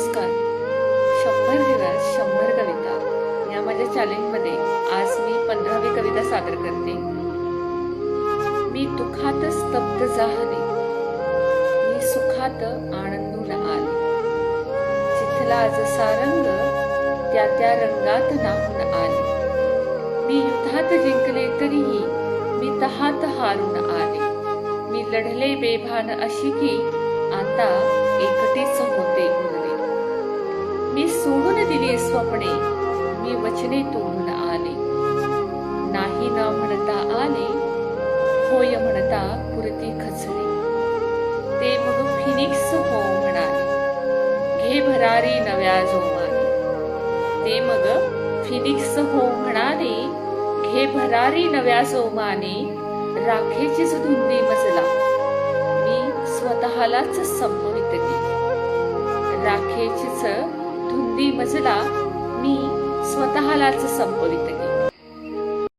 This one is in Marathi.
नमस्कार. शंभर दिवस शंभर कविता. या माझ्या चॅलेंजमध्ये आज मी पंधरावी कविता सादर करते. मी दुःखात स्तब्ध जाहले मी सुखात आनंदून आले. चिथला जसा रंग त्या त्या रंगात नाहून आले. मी युद्धात जिंकले तरीही मी तहात हारून आले. मी लढले बेभान अशी की आता एकटीच मी सोडून दिली स्वप्ने. मी वचने तोडून आले. नाही ना म्हणता आले होय म्हणता पुरती खचले. ते मग फिनिक्स हो म्हणाले. घे भरारी नव्या जोमाने. ते मग फिनिक्स हो म्हणाले घे भरारी नव्या जोमाने राखेचीच धुंदी मजला. मी स्वतःलाच संपवित केली राखेचीच धुंदी मजला मी स्वतःलाच संपवित केली.